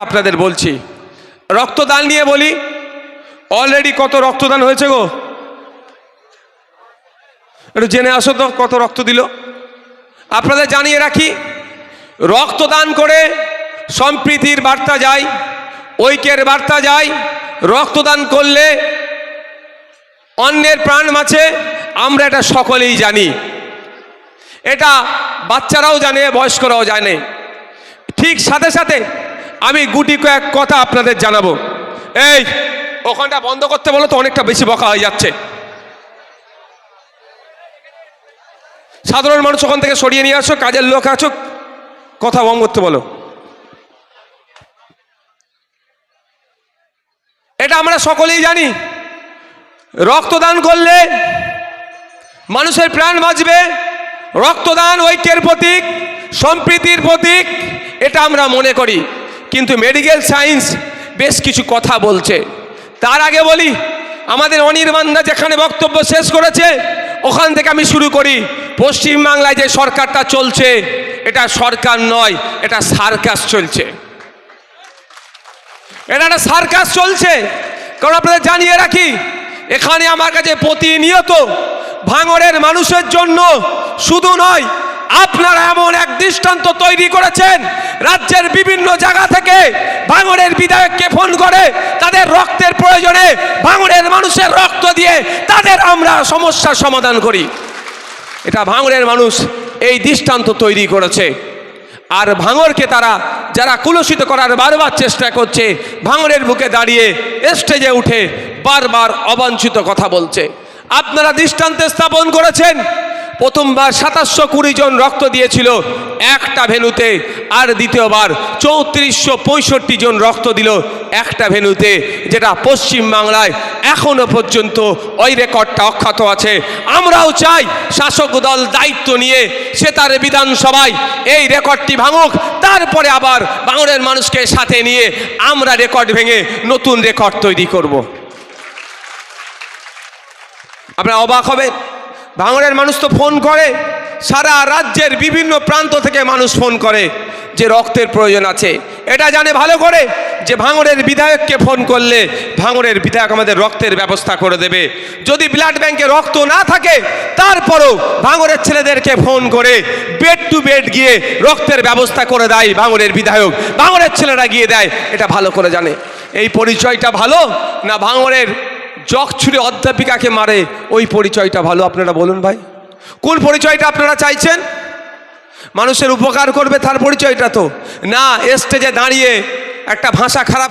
আপনাদের বলছি, রক্তদান নিয়ে বলি অলরেডি কত রক্তদান হয়েছে গো? একটু জেনে আসো তো কত রক্ত দিল। আপনাদের জানিয়ে রাখি, রক্তদান করে সম্প্রীতির বার্তা যায়, ঐক্যের বার্তা যায়, রক্তদান করলে অন্যের প্রাণ মাছে আমরা এটা সকলেই জানি। এটা বাচ্চারাও জানে, বয়স্করাও জানে। ঠিক সাথে সাথে আমি গুটি কয়েক কথা আপনাদের জানাব। এই, ওখানটা বন্ধ করতে বলো তো, অনেকটা বেশি বকা হয়ে যাচ্ছে। সাধারণ মানুষ ওখান থেকে সরিয়ে নিয়ে আসো, কাজের লোক আছো, কথা বন্ধ করতে বলো। এটা আমরা সকলেই জানি। রক্তদান করলে মানুষের প্রাণ বাঁচবে। রক্তদান ঐক্যের প্রতীক, সম্প্রীতির প্রতীক, এটা আমরা মনে করি। কিন্তু মেডিকেল সায়েন্স বেশ কিছু কথা বলছে। তার আগে বলি, আমাদের অনির্বাণদা যেখানে বক্তব্য শেষ করেছে, ওখান থেকে আমি শুরু করি। পশ্চিমবাংলায় যে সরকারটা চলছে, এটা সরকার নয়, এটা সার্কাস চলছে। এটা একটা সার্কাস চলছে। কারণ আপনাদের জানিয়ে রাখি, এখানে আমার কাছে প্রতিনিয়ত ভাঙরের মানুষের জন্য শুধু নয় আপনারা এমন এক দৃষ্টান্ত তৈরি করেছেন, রাজ্যের বিভিন্ন জায়গা থেকে ভাঙরের বিধায়ককে ফোন করে তাদের রক্তের প্রয়োজনে ভাঙরের মানুষের রক্ত দিয়ে তাদের আমরা সমস্যার সমাধান করি। এটা ভাঙরের মানুষ এই দৃষ্টান্ত তৈরি করেছে। আর ভাঙরকে তারা যারা কুলসিত করার বারবার চেষ্টা করছে ভাঙরের বুকে দাঁড়িয়ে স্টেজে উঠে বারবার অবাঞ্ছিত কথা বলছে। আপনারা দৃষ্টান্তে স্থাপন করেছেন প্রথমবার সাতাশশো কুড়ি জন রক্ত দিয়েছিল একটা ভেনুতে, আর দ্বিতীয়বার চৌত্রিশশো পঁয়ষট্টি জন রক্ত দিল একটা ভেনুতে, যেটা পশ্চিম বাংলায় এখনও পর্যন্ত ওই রেকর্ডটা অক্ষত আছে। আমরাও চাই শাসক দল দায়িত্ব নিয়ে সে তার বিধানসভায় এই রেকর্ডটি ভাঙুক, তারপরে আবার বাংলার মানুষকে সাথে নিয়ে আমরা রেকর্ড ভেঙে নতুন রেকর্ড তৈরি করব। আপনারা অবাক হবেন? ভাঙড়ের মানুষ তো ফোন করে। সারা রাজ্যের বিভিন্ন প্রান্ত থেকে মানুষ ফোন করে যে রক্তের প্রয়োজন আছে। এটা জানে ভালো করে যে ভাঙড়ের বিধায়ককে ফোন করলে ভাঙড়ের বিধায়ক আমাদের রক্তের ব্যবস্থা করে দেবে। যদি ব্লাড ব্যাংকে রক্ত না থাকে, তারপরও ভাঙড়ের ছেলেদেরকে ফোন করে বেড টু বেড গিয়ে রক্তের ব্যবস্থা করে দেয় ভাঙড়ের বিধায়ক। ভাঙড়ের ছেলেরা গিয়ে দেয়, এটা ভালো করে জানে। এই পরিচয়টা ভালো না ভাঙড়ের জগ ছুড়ে অধ্যাপিকাকে মারে। ওই পরিচয়টা ভালো, আপনারা বলুন ভাই। কোন পরিচয়টা আপনারা চাইছেন? মানুষের উপকার করবে তার পরিচয়টা তো। না স্টেজে দাঁড়িয়ে একটা ভাষা খারাপ